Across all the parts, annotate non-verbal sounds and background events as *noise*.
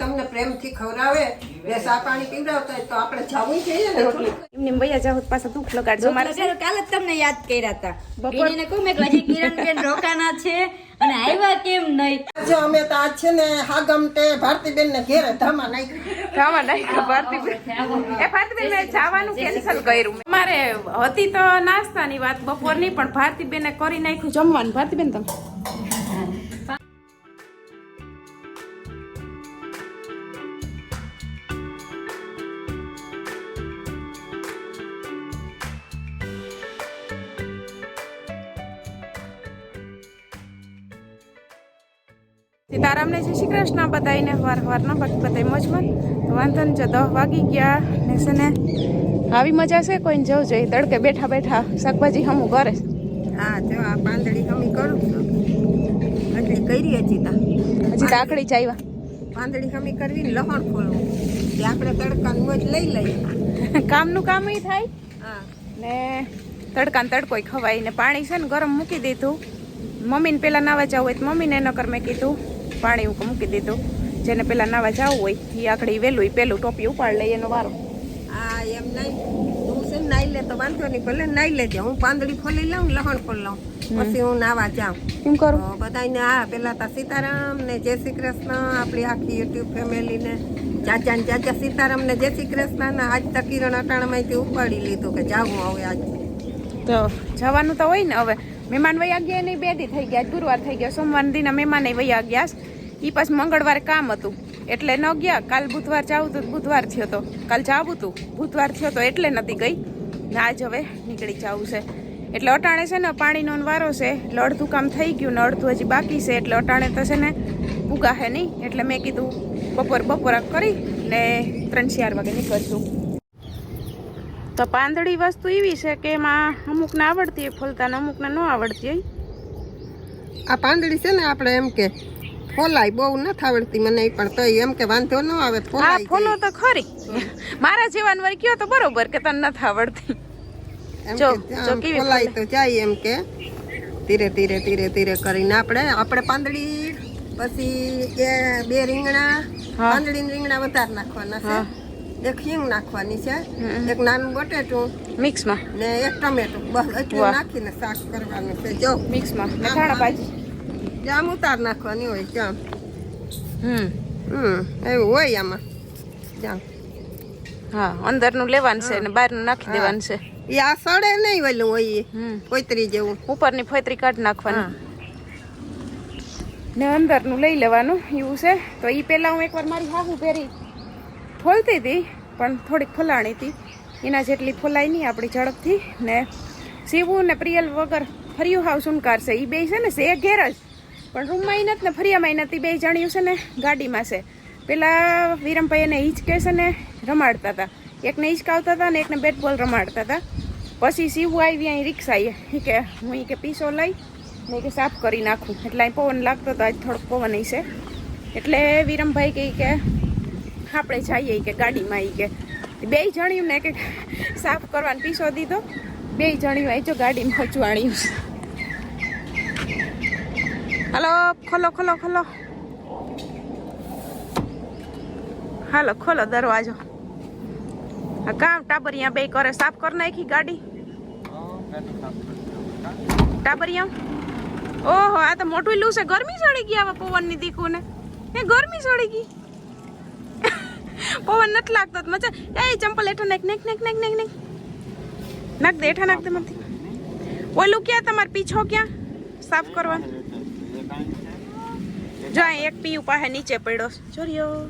તમને પ્રેમથી ખવડાવે ને સા પાણી પીવડાવતા તો આપણે જવું જોઈએ ને રોટલી. એમને ભૈયા જાવ પાછા દુઃખ લગાડજો. મારે મારે કાલે જ તમને યાદ કર્યા હતા. બપોરને કહું મેં હજી કિરણબેન રોકાના છે અને આવ્યા કેમ નહીં? આજે અમે તો આજ છે ને હાગમટે ભારતીબેન ને ઘેરે ધામા નાખ્યું. ધામા નહીં ભારતીબેન. એ ભારતીબેન મેં જવાનું કેન્સલ કર્યું મારે હતી તો નાસ્તાની વાત બપોરની પણ ભારતીબેને કરી નાખ્યું જમવાનું. ભારતીબેન તમે? સીતારામને જય શ્રી કૃષ્ણ બધાઈને વાર વાર ના બાકી બધા મોજમાં. તો વાંધો નહીં જો દસ વાગી ગયા ને છે ને આવી મજા છે કોઈને જવું જોઈએ? તડકે બેઠા બેઠા શાકભાજી હમું કરે હા જો આ પાંદડી હમી કરું એટલે કરી હજી તા. હજી તો આકડી જ આવ્યા પાંદડી હમી કરવી ને લહણ ખોલવું. એટલે આપણે તડકાનું મોજ લઈ લઈએ. કામનું કામ ય થાય. હા. ને તડકા ને તડકોય ખવાય ને પાણી છે ને ગરમ મૂકી દીધું. મમ્મીને પહેલાં નાવા જવું હોય તો મમ્મીને એનો કર મેં કીધું. પાણી હું મૂકી દીધું. જેને પેલા નાવા જવું હોય એ આકડી વહેલું એ પેલું ટોપી ઉપાડ લઈ એનો વારો. હા એમ નહીં હું છે નાઈ લે તો વાંધો નહીં ભલે નાઈ લેજે. હું પાંદડી ખોલી લઉં લહણ ખોલી લઉં. પછી હું નાવા જાઉં. કેમ કરું. બધાને હા પેલા તા સીતારામ ને જય શ્રી કૃષ્ણ આપણી આખી યુટ્યુબ ફેમિલીને ચાચા ને ચાચા સીતારામ ને જય શ્રી કૃષ્ણ ને આજ તો કિરણ અટાણામાંથી ઉપાડી લીધું કે જાવું હવે આજ. તો જવાનું તો હોય ને હવે. મહેમાન વયા ગયા નહીં બે દી થઈ ગયા, ગુરુવાર થઈ ગયો, સોમવાર દિને મહેમાન વયા ગયા. એ પછી મંગળવારે કામ હતું. એટલે ન ગયા, કાલ બુધવાર જાવું હતું બુધવાર થયો તો. કાલ જાવું હતું બુધવાર થયો તો એટલે નથી ગઈ. ને આજ હવે નીકળી જવું છે. એટલે અટાણે છે ને પાણીનો વારો છે, એટલે અડધું કામ થઈ ગયું ને અડધું હજી બાકી છે, એટલે અટાણે તો છે ને ઉગાહે નહીં. એટલે મેં કીધું બપોર બપોરા કરી ને ત્રણ ચાર વાગે નીકળશું. તો પાંદડી વસ્તુ એવી છે કે એમાં અમુકને આવડતી હોય ફોલતા ને અમુકને ન આવડતી હોય. આ પાંદડી છે ને આપણે એમ કે ફોલાય બહુ નથી આવડતી મને પણ તો એમ કે વાંધો ન આવે હા ફોલાય ફૂલો તો ખરી. મારા જીવન વર કયો તો બરોબર કે તને નથી આવડતી. જો, કે જો કેવી ફોલાય તો જાય એમ કે. ધીરે ધીરે ધીરે ધીરે કરીને આપણે આપણે પાંદડી પછી કે બે રીંગણા પાંદડી રીંગણા વધારે નાખવાના છે. એક હિંગ નાખવાની છે એક નાનું બટેટું મિક્સમાં? ને એક ટમેટું બસ એટલું નાખીને શાક કરવાનું છે જો. મિક્સમાં? ભાજી જામ ઉતાર નાખવાની હોય જામ. હમ. હમ એવું હોય આમાં. જામ. હા અંદરનું લેવાનું છે ને બહારનું નાખી દેવાનું છે. એ આ સડે નહીં વેલું હોય ફોતરી જેવું. ઉપરની ફોતરી કાઢી નાખવાની. ને અંદરનું લઈ લેવાનું એવું છે. તો એ પહેલાં હું એકવાર મારી હાહુ પહેરી ફોલતી હતી, પણ થોડીક ફોલાણી હતી. એના જેટલી ફોલાઈ નહીં આપણી ઝડપથી. ને સીવું ને પ્રિયલ વગર ફર્યું હાવ સુનકાર છે. એ બે છે ને છે ઘેર જ. પણ રૂમમાં નથી ને, ફરિયામાં નથી બે જાણ્યું છે ને, ગાડીમાં છે. પેલા વિરમભાઈ એને હિંચકે છે ને, રમાડતા હતા. એકને હિંચકાવતા હતા ને, એકને બેટ બોલ રમાડતા હતા. પછી સીવું આવી અહીં રિક્ષાએ. કે, હું કે પીસો લઈ, ને કે સાફ કરી નાખું. એટલે અહીં પવન લાગતો હતો આજ થોડોક પવન છે એટલે વિરમભાઈ કહે કે આપણે જઈએ કે ગાડીમાં એ કે. બે જણ્યું ને કે સાફ કરવાનો પીસો દીધો. બે જણ્યું આવી જો ગાડીમાં હચવાણ્યું હલો, ખોલો ખોલો ખોલો. હાલો, ખોલો દરવાજો. કામ ટાબરિયા બે કરે, સાફ કરી નાખી ગાડી. ટાબરિયા? ઓહો, આ તો મોટું લૂ છે ગરમી ચડી ગઈ આવા પવનની દીકુને. એ ગરમી ચડી ગઈ. પવન નથી લાગતો તો મજા એ ચંપલ હેઠા નાખ નાખ નાખ નાખ નાખ નાખ. નાખ દે હેઠા નાખ દે મતી ઓલું ક્યાં? તમારે પીછો ક્યાં? સાફ કરવાનું. જો અહીં એક પીયું પાસે નીચે પડ્યો. છે. જોરિયો.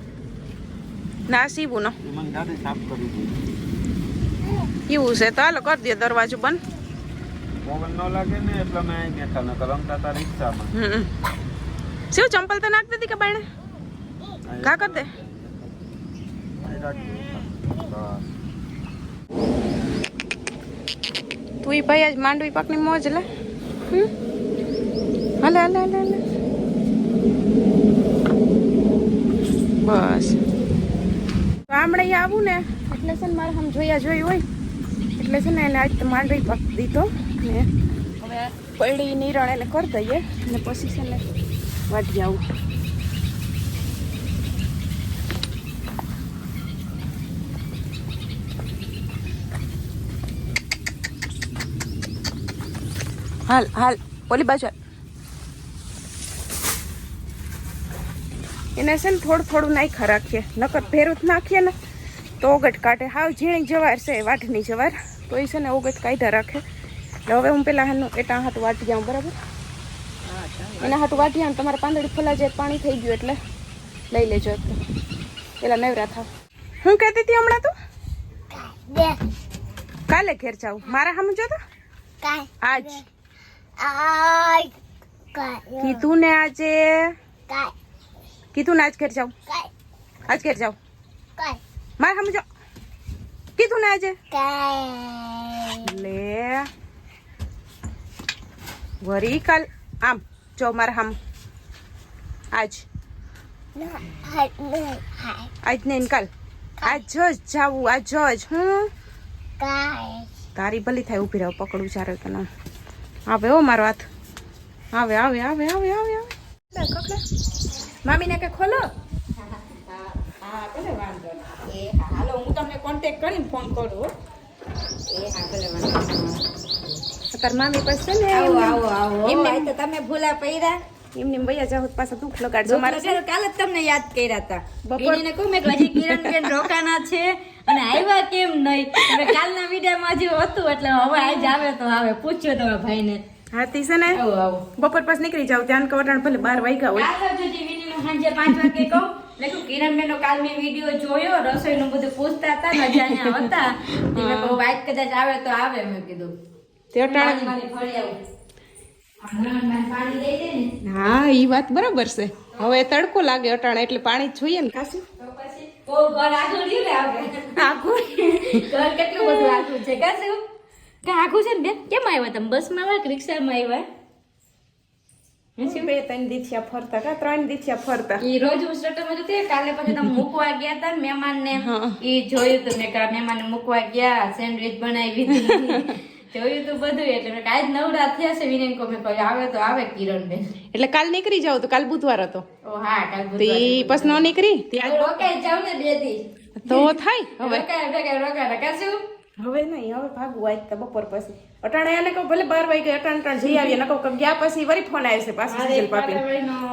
ના સીવું નો. એવું છે તો હાલો કરી દે દરવાજો બંધ. પવન ન લાગે ને એટલે મેં અહીં બેઠા નકર રમતા હતા રિક્ષામાં. હમ. શું ચંપલ તો નાખ દીધી કે બાયણે? ઘા કર દે? અહીં રાખ્યું. બસ. તું ઈ ભાઈ આજ માંડવી પાકની મોજ લે? હાલે હાલે હાલે હાલે. બસ. ગામડે આવું ને, એટલે છે ને મારે આમ જોયા જોઈ હોય. એટલે છે ને એને આજ તો માંડવી પાક દીધો. ને હવે પડી નિરણ એને કરી દઈએ. ને પછી છે ને વાટી આવું. હાલ હાલ ઓલી બાજુ એને છે ને થોડું થોડું નાખા રાખીએ. નકર ભેરું જ નાખીએ ને તો ઓગટ કાઢે. હાવ ઝીણી જવાર છે વાટની જવાર. તો એ છે ને ઓગટ કાઢ્યા રાખે. એટલે હવે હું પેલા હાનું એટા હાથું વાટી જાઉં બરાબર? એના હાથું વાટી આવું તમારે પાંદડી ફોલા જાય પાણી થઈ ગયું એટલે લઈ લેજો પેલા નવરા થાવ. હું કહેતી હતી હમણાં તું? કાલે ઘેર જાઉં. મારા સામે જો તો આજ. કીધું ને આજે? કીધું ને આજ ઘેર જાવ આજ ઘેર જાઉં. મારે સામે જો કીધું ને આજે? લે. વરી કાલ આમ જો મારે સામે આજ. આજ નહીં કાલ. આજ જ જાવું આજ જ હું તારી ભલી થાય ઊભી રહો પકડું ચારે કે ના આવે હો મારો હાથ. આવે આવે આવે આવે આવે. આવે મામીને કે ખોલો? હા ભલે વાંધો નહીં. એ હા હાલો હું તમને કોન્ટેક કરીને ફોન કરું એ હા ભલે વાંધો તાર મામી પાસે ને આવો આવો આવો. એમને આ તો તમે ભૂલા પડ્યા. એમને ભૈયા જાવ પાછા દુઃખ લગાડજો. મારે કાલે જ તમને યાદ કર્યા હતા. બપોર- કહું મેં હજી કિરણ બેન રોકાના છે અને આવ્યા કેમ નહીં? હવે કાલના વિડીયોમાં જે હતું એટલે હવે આજ આવે તો આવે. પૂછ્યો તમે ભાઈને. હાથી છે ને બપોર પાસ નીકળી જાવ ત્યાં કવટાણ ભલે બાર વાગ્યા હોય. કાલ જો જે સાંજે પાંચ વાગે કહું. એટલે કિરણબેનનો કાલ મેં વીડિયો જોયો રસોઈનું બધું પૂછતા હતા ને હતા. મેં કહું કદાચ આવે તો આવે મેં કીધું. તે અટાણે આવું હમણાં મને પાણી દઈ દે ને હા એ વાત બરાબર છે. હવે તડકો લાગે અટાણે એટલે પાણી જોઈએ ને. ખાસું તો પછી બહુ ઘર આઘું રહ્યું ને આપણે આખું ઘર કેટલું બધું આઘું છે કાશું? કે ને બેન. કેમ આવ્યા તમે? બસમાં આવ્યા કે રિક્ષામાં આવ્યા બે ત્રણ દીથિયા ફરતા કા ત્રણ દીથિયા ફરતા. ઈ રોજ હું જોતી કાલે પછી તમે મૂકવા ગયા હતા ને મહેમાનને હા. ઈ જોયું તું મેં કે મૂકવા ગયા સેન્ડવિચ બનાવી દીધી. જોયું તો બધું એટલે મેં કાંઈ જ નવરા થયા છે વિનય કો મેં કહ્યું આવે તો આવે કિરણબેન. એટલે કાલ નીકળી જાવ તો કાલ બુધવાર હતો. ઓ હા કાલ બુધવાર બુધવારે. બસ નો નીકળી? ત્યાં રોકાઈ જાવ ને બે દી. તો થાય હવે. રોકાય ભેગા રોકાય કાશું હવે નહીં હવે ભાગવું આજ તો બપોર પછી. અટાણે એને કહું ભલે બાર વાગે અટાણ અટાણ જઈ આવીએ નકો કે ગયા પછી વરી ફોન આવ્યો છે પાછો સિજલ પાપી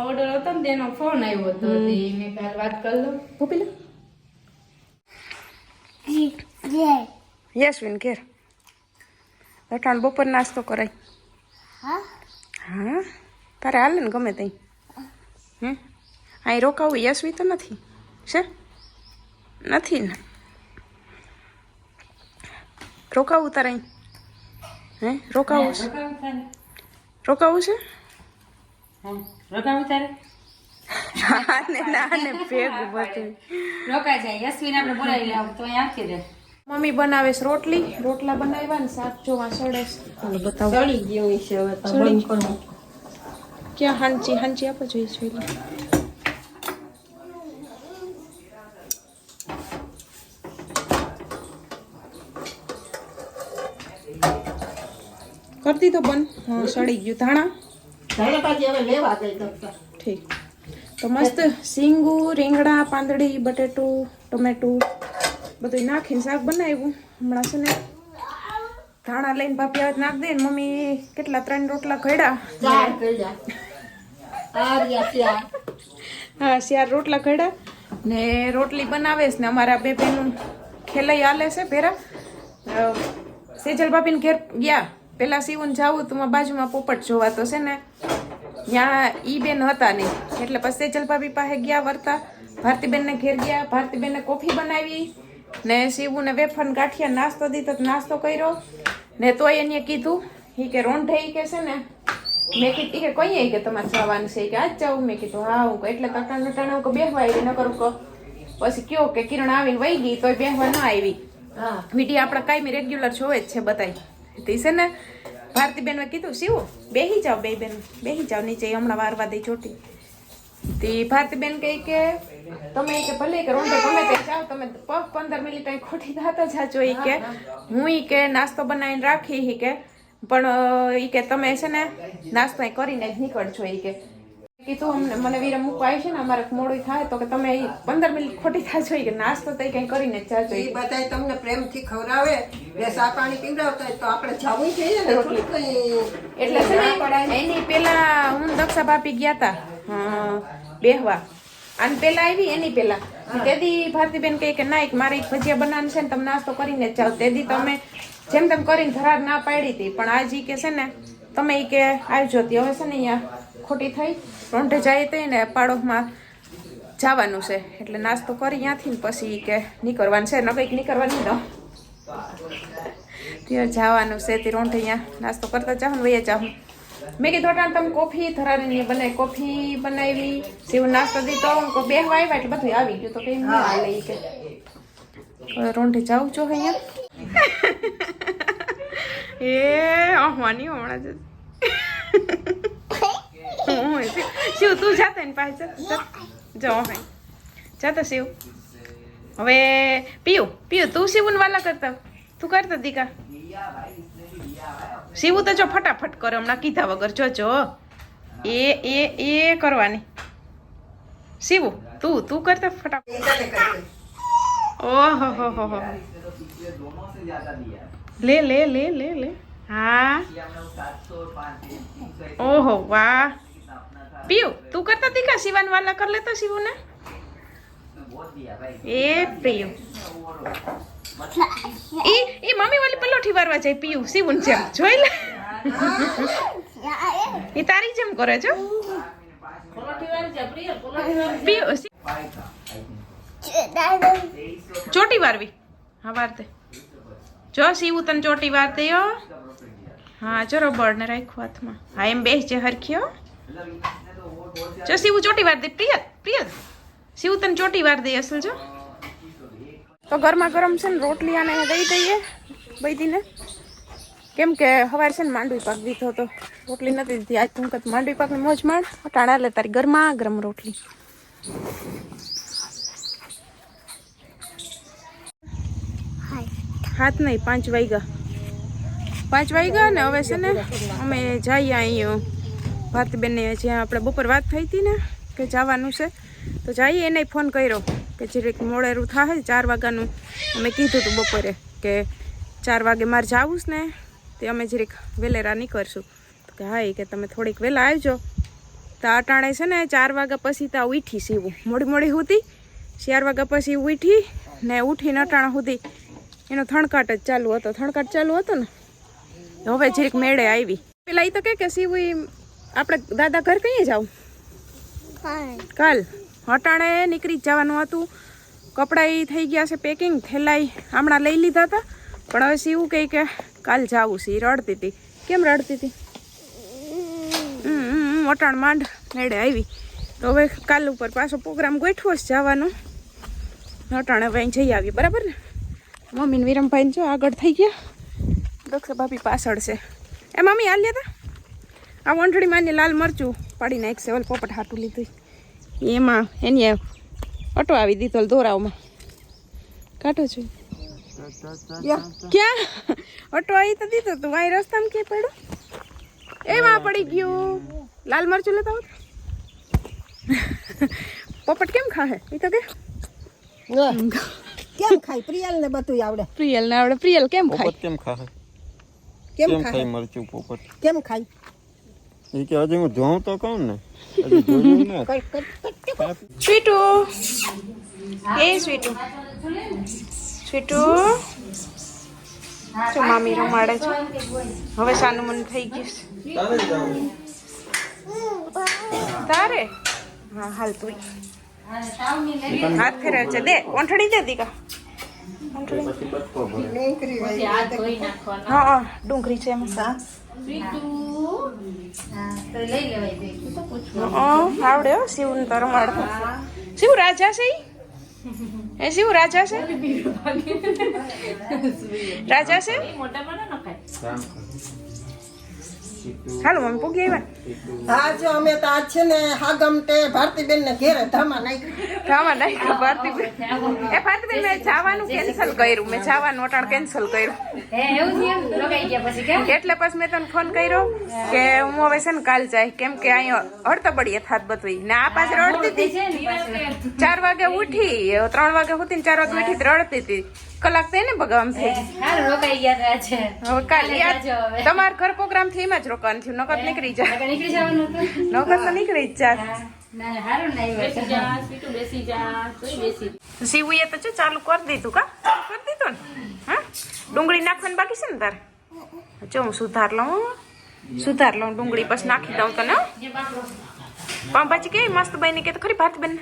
ઓર્ડર હતો ને તેનો ફોન આવ્યો હતો મેં કાલ વાત કરી લઉં. ભૂપી લે યશવિન ઘેર. અટાણ બપોર નાસ્તો કરાય. હા? તારે હાલે ને ગમે તઈ. હે? અહીં રોકાવું યશવી તો નથી. છે? નથી ને. રોકાવું તારે અહીં. હે? રોકાવું છે? રોકાવું છે? રોકાવું તારે? હા ને ના ને ભેગું બધું. રોકાઈ જાય. યશવીને આપણે બોલાવી લાવ તો અહીંયા આખી દે મમ્મી બનાવે છે રોટલી. રોટલા બનાવ્યા ને શાક જોવા સડે છે. બતાવો. ગયું છે હવે તો બંધ કરો ક્યાં હાંચી હાંચી આપો જોઈ છે કરતી તો બંધ? હા સડી ગયું. ધાણા? ઠીક. તો મસ્ત સિંગુ રીંગણા પાંદડી બટેટું ટમેટું. બધું નાખીને શાક બનાવ્યું. હમણાં છે ને ધાણા લઈને ભાભી આવે નાખ દે ને મમ્મી કેટલા ત્રણ રોટલા ઘડ્યા. હા શિયાર રોટલા ઘડ્યા ને રોટલી બનાવે છે ને અમારા બે બહેનું ખેલાઈ હાલે છે ભેરા. સેજલ ભાભીને ઘેર ગયા. પહેલાં સીવું જાવું તો બાજુમાં પોપટ જોવા તો છે ને ત્યાં ઈ બેન હતા નહીં. એટલે પછી સેજલ ભાભી પાસે ગયા વર્તા. ભારતીબેનને ઘેર ગયા. ભારતીબેનને કોફી બનાવી. ને શિવુને વેફન ગાંઠિયા નાસ્તો દીધો નાસ્તો કર્યો. ને તોય એને કીધું એ કે રોંઢે કે છે ને મેં કીધી કે કઈ કે તમારે જવાનું છે? કે આજ જાઉં. મેં કીધું હા હું એટલે કટાણ કટાણ કે બેહવાય ન કરું કહો. પછી કયો કે કિરણ આવીને વહી ગઈ તોય બેહવા ન આવી. વીડિયો આપણા કાયમી રેગ્યુલર જોવે જ છે બધાય. તે છે ને ભારતીબેન મેં કીધું શિવ બેહી જાઓ બે બેન બેહી જાઓ નીચે હમણાં વારવા દઈ ચોટી. તે ભારતીબેન કહે કે તમે કે ભલે કે રોંઢે તમે તે જાઓ તમે પગ પંદર મિનિટ અહીં ખોટી થતા જાજો એ કે. હું ઈ કે નાસ્તો બનાવીને રાખી ઈ કે પણ એ ઈ કે તમે છે ને નાસ્તો કરીને જ નીકળજો ઈ કે. કીધું અમને મને વીરા મૂકવા આવી છે ને અમારે મોડું થાય તો કે તમે એ પંદર મિનિટ ખોટી ઈ કે નાસ્તો તો કઈ કંઈ કરીને જ જાજો એ બધા બધાય તમને પ્રેમથી ખવડાવે બે સા પાણી પીવડાવતા તો આપણે જવું જોઈએ ને એટલે છે ને એની પેલા હું દક્ષા ભાભી ગયા હતા અ, બેહવા. આને પેલા આવી એની પેલા. તેદી ભારતીબેન કહે કે ના એક મારે એક ભજીયા બનાવવાનું છે ને તમે નાસ્તો કરીને જાઓ. તેદી તમે જેમ તેમ કરીને ધરાર ના પાડી હતી પણ આજ ઈ કે છે ને તમે એ કે આવજો હતી હવે છે ને અહીંયા ખોટી થઈ. રોંઢે જાય તો ને પાડોશમાં જવાનું છે. એટલે નાસ્તો કરી ત્યાંથી ને પછી કે નીકળવાનું છે. ન કંઈક નીકળવાની ન. ત્યાં જવાનું છે. તે રોંઢે અહીંયા નાસ્તો કરતા જાઉં ને વૈયા જાઉં મેં કીધું અટાણ તમે કોફી થરારીની બનાવી કોફી બનાવી શિવ નાસ્તો દીધો કો બે આવ્યા એટલે બધું આવી ગયું તો કઈ નહીં હાલે કે. રોંઢે જાઉં છો અહીંયા. *laughs* એ આવવાની હમણાં જ. *laughs* શિવ- તું જાતે ને પાસે જાઓ હા જાતો શિવ. હવે પીવું પીવું તું શિવન વાલા કરતા. તું કરતા દીકા. શિવ તો જો ફટાફટ કરે, હમણાં કીધા વગર જો જો. એ એ એ કરવાની. સીવું, તું તું કરતા ફટાફટ. ઓહો, હો લે લે લે લે લે. હા. ઓહો, વાહ. પિયુ, તું કરતા તીખા શિવાન વાલા કર લેતો શિવુ ને એ પિયુ ઈ ઈ મમ્મી વાલી પલોઠી વારવા જાય પિયુ સીવું જેમ, જોઈ લે. ઈ તારી જેમ કરે છો ચોટી વારવી. હા વારતે જો સીવું તને ચોટી વાર યો હા. જો રબર ને રાખ્યું હાથમાં. હા, એમ બેસ જે હરખ્યો જો સીવું ચોટી વાર દે. પ્રિય પ્રિય સીવું તને ચોટી વાર દે અસલ, જો. તો ગરમા ગરમ છે ને રોટલી આને દઈ દઈએ બૈદીને. કેમ કે હવાર છે ને માંડવી પાક દીધો તો રોટલી નથી દીધી. આજ તું માંડવી પાકની મોજ માણ. ટાણા લે તારી ગરમા ગરમ રોટલી. હાથ નહીં, પાંચ વાગ્યા. પાંચ વાગ્યા ને હવે છે ને અમે જઈએ અહીં ભાતબેનને જ્યાં આપણે બપોર વાત થઈ હતી ને, કે જવાનું છે, તો જઈએ, એને ફોન કર્યો. કે જરીક મોડેરું થાય ચાર વાગ્યાનું અમે કીધું હતું બપોરે કે ચાર વાગે મારે જવું ને તે અમે જરીક વેલેરા નીકળશું. તો કે હા કે તમે થોડીક વહેલા આવજો. તો અટાણે છે ને ચાર વાગ્યા પછી તો ઉઠી સીવું. મોડી મોડી હતી ચાર વાગ્યા પછી ઉઠી ને ઉઠીને અટાણા સુધી એનો થણકાટ જ ચાલુ હતો. થણકાટ ચાલુ હતો ને હવે જરીક મેળે આવી. પેલા એ તો કે કે સીવું આપણે દાદા ઘર કઈ જાવ કાલ? અટાણે નીકળી જ જવાનું હતું. કપડાં એ થઈ ગયા છે પેકિંગ થેલાઈ હમણાં લઈ લીધા હતા. પણ હવે સીવું કહે કે કાલ જાવું છે એ રડતી હતી. કેમ રડતી હતી? અટાણ માંડ મેળે આવી. તો હવે કાલ ઉપર પાછો પ્રોગ્રામ ગોઠવો છે જવાનો. અટાણે હવે જઈ આવીએ, બરાબર ને? મમ્મી વિરમભાઈ જો આગળ થઈ ગયા. દક્ષ ભાભી પાછળ છે. એ મમ્મી હાલ લેતા આ વંઠળી માની લાલ મરચું પાડી નાખશે ઓલ પોપટ હાટું લીધું એમાં એની ઓટો આવી દીધો દોરાવમાં. કાઢો છું? ક્યાં? ઓટો આવી તો દીધો તું વાય રસ્તામાં ક્યાં પડ્યો? એમાં પડી ગયું. લાલ મરચું લેતા હોત પોપટ કેમ ખાહે? એ તો કે. કેમ ખાય? પ્રિયલ ને બધું આવડે. પ્રિયલ ને આવડે. પ્રિયલ કેમ ખાય? પોપટ કેમ ખાય? કેમ ખાય મરચું પોપટ? કેમ ખાય? એ કે હજી હું જોઉં તો કહું ને. સ્વીટુ. એ સ્વીટુ. સ્વીટુ. જો મામી રમાડે છે. હવે સાનું મન થઈ ગયું છે. તારે? હા હાલ તું. હાથ ફેરવે છે દે ઓંઠડી દે દીકા. હાથ હા હા ડુંગળી છે એમાં. આવડે હો શિવને તો. રમાડતો શિવ રાજા છે *laughs* એ શિવ રાજા છે? રાજા છે? મોટા પણ ન ખાય હાલો મમ્મી પૂગી આવ્યા. હા જો અમે તો આજ છે ને હાગમ તે ભારતીબેન ને ઘેરે ધામા નાખ્યું. ધામા નાખ્યું ભારતીબેન. એ ભારતીબેન મેં જવાનું કેન્સલ કર્યું. મેં જવાનું અટાણ કેન્સલ કર્યું. એટલે પછી મેં તને ફોન કર્યો કે હું હવે છે ને કાલ જાય. કેમ કે અહીંયા હડતબડીએ થાત બધું ને આ પાછળ રડતી હતી. ચાર વાગે ઉઠી. ત્રણ વાગે ઉઠી ચાર વાગે ઉઠી રડતી હતી. કલાક થઈ ને બગામ થઈ ગઈ. રોકાઈ ગયા છે. હવે કાલ તમાર ઘર પ્રોગ્રામથી એમાં જ રોકાવાનું થયું. નકર નીકળી જાય નીકળી જવાનું હતું? નકર તો નીકળી જ જા. હા. ના ના હારું ના આવ્યું સીવુએ તો છે ચાલુ કરી દીધું કા? ચાલુ કરી દીધું ને? હા? ડુંગળી નાખવાની બાકી છે ને તારે? જો હું સુધાર લઉં સુધાર લઉં ડુંગળી બસ નાખી દઉં તને હો. પાઉંભાજી કેવી મસ્ત બની કે તો ખરી ભારતીબેન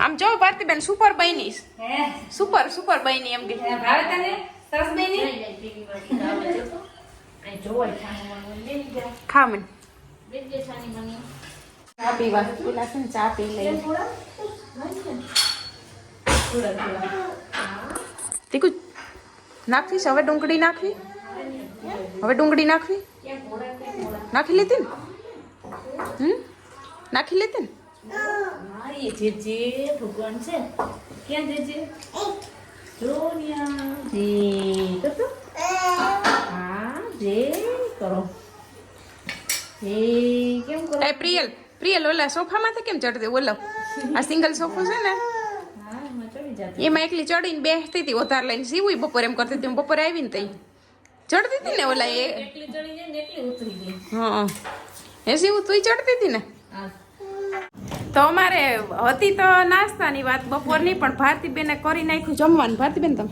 આમ જો ભારતીબેન સુપર બની સુપર સુપર બની એમ કે. સરસ બની? ખા મને. ચા પીવા પેલા છે ને ચા પી લઈએ. તીકું નાખવી છે. હવે ડુંગળી નાખવી હવે ડુંગળી નાખવી નાખી લીધી ને? હમ? નાખી લીધી ને? જે જે ભગવાન છે ક્યાં જે જે જોનિયા જી કરતો હા જે કરો એ કેમ કરો એ પ્રિયલ પ્રિયલ ઓલા સોફામાંથી કેમ ચડતી ઓલો આ સિંગલ સોફો છે ને હા એમાં ચડી જાતી એમાં એકલી ચડીને બેસતી હતી વધાર લઈને સીવું બપોરે એમ કરતી હતી હું બપોરે આવીને તઈ ચડતી હતી ને ઓલા એ એટલી ચડી જાય ને એટલી ઉતરી ગઈ હા એ સીવું તું ચડતી હતી ને હા તો અમારે હતી તો નાસ્તાની વાત બપોરની પણ ભારતીબેને કરી નાખ્યું જમવાનું. ભારતીબેન તમે?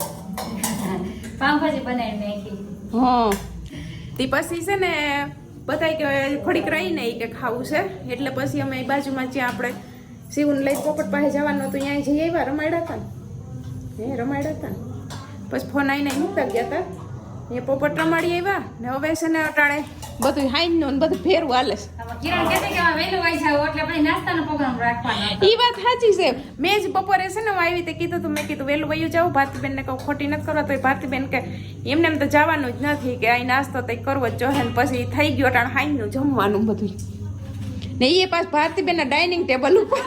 પાવભાજી બનાવી નાખી. હા. તે પછી છે ને બધાય કે થોડીક રહીને કે ખાવું છે. એટલે પછી અમે બાજુમાં જ્યાં આપણે શિવને લઈ પોપટ પાસે જવાનું હતું ત્યાં જઈ આવ્યા રમાડ્યા હતા ને? હે રમાડ્યા હતા ને? પછી ફોન આવીને મૂકતા ગયા હતા એ પોપટ રમાડી આવ્યા ને હવે છે ને અટાણે બધું હાઈનું ને બધું ફેરવું હાલે છે. કિરણ કે વહેલું આવી એટલે રાખવાનો ઈ વાત સાચી છે. મેં જ બપોરે છે ને હું આવી રીતે કીધું તું, મેં કીધું વહેલું વયું જાવ ભારતીબેન ને કહું, ખોટી નથી કરવા. તો ભારતીબેન કે, એમને એમ તો જવાનું જ નથી કે અહીં નાસ્તો તો કરવો જ જોઈએ ને પછી થઈ ગયો ટાણ હાઈનું જમવાનું બધું ને એ પાછ ભારતીબેન ના ડાઇનિંગ ટેબલ ઉપર.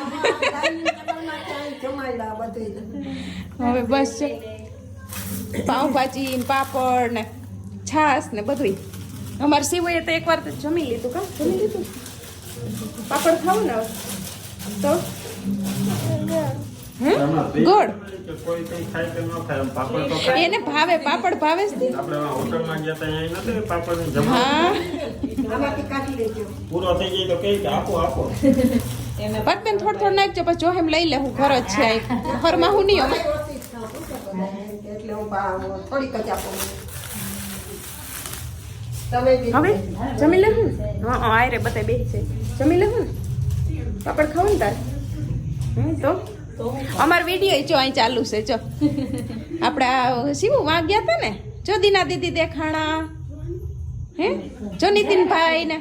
હવે બસ છે. પાઉંભાજી ને પાપડ ને છાસ ને બધું અમારે સિવાય તો એકવાર તો જમી લીધું, કા? જમી લીધું? પાપડ ખાવું ને તો? હમ? ગોળ? કોઈ કઈ ખાય કે ન ખાય એમ પાપડ તો ખાય એને ભાવે પાપડ ભાવે જ આપણે હોટલમાં ગયા તા નથી પાપડ જમા પૂરો થઈ જાય તો કઈ આપો આપો. પતબેન થોડું થોડું નાખજો પછી જો એમ લઈ લે હું ઘર જ છે. ઘરમાં હું નહીં છું હવે? જમી લેવું હા? હા આય રે બધા બે છે. જમી લેવું ને? પાપડ ખાવ ને તારે? હમ, તો? અમારો વીડિયો જો અહીં ચાલુ છે, જો. આપણે આ શિવું વાં ગયા હતા ને? જો દીના દીદી દેખાણા. હે? જો નીતિનભાઈ ને?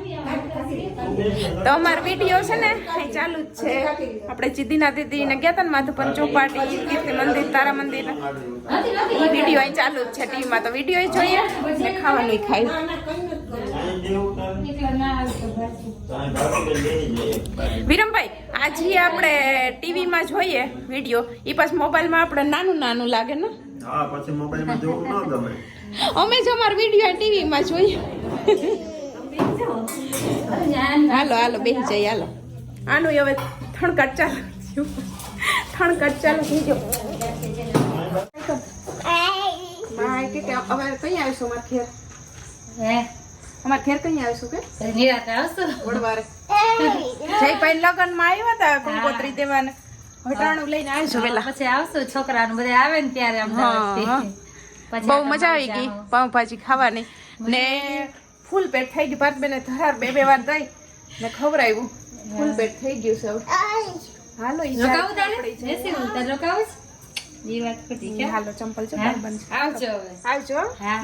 તો અમાર વીડિયો છે ને ચાલુ જ છે. આપણે જીદીના દીદી ને ગયા હતા ને માધુપર ચોપાટી, કીર્તિ મંદિર, તારા મંદિર. વીડિયો અહીં ચાલુ જ છે ટીવીમાં. તો વીડિયો જોઈએ ને ખાવાનું ખાય વિરમભાઈ આજે આપણે ટીવીમાં જોઈએ વીડિયો. એ પછી મોબાઈલમાં આપણે નાનું નાનું લાગે ને? હા પછી મોબાઈલમાં જોવું ન ગમે. અમે જ અમારો વીડિયો ટીવીમાં જોઈએ. હાલો હાલો બેસી જઈએ હાલો. આનું હવે થણકટ ચાલુ થણકટ ચાલુ થઈ ગયો. ભાઈ કે કે અમારે કઈ આવીશું અમારે હે? અમારે ઘેર કઈ આવીશું કે? નિરાતે આવશો? વડવારે જયભાઈ લગ્નમાં આવ્યા હતા કંકોત્રી દેવાને. હટાણું લઈને આવીશું પેલા. પછી આવશું છોકરાનું બધા આવે ને ત્યારે અમદાવાદથી. બહુ મજા આવી ગઈ પાઉંભાજી ખાવાની. ને ફૂલ પેટ થઈ ગયું. ભારત બેને ધરાર બે બે વાર દઈ ને ખવડાવ્યું. ફૂલ પેટ થઈ ગયું છે. હવે હાલો રોકાવું તારે? બેસી રહું તારે રોકાવું છે? વાત ખોટી હાલો ચંપલ? ચંપલ બંધ આવજો આવજો હા.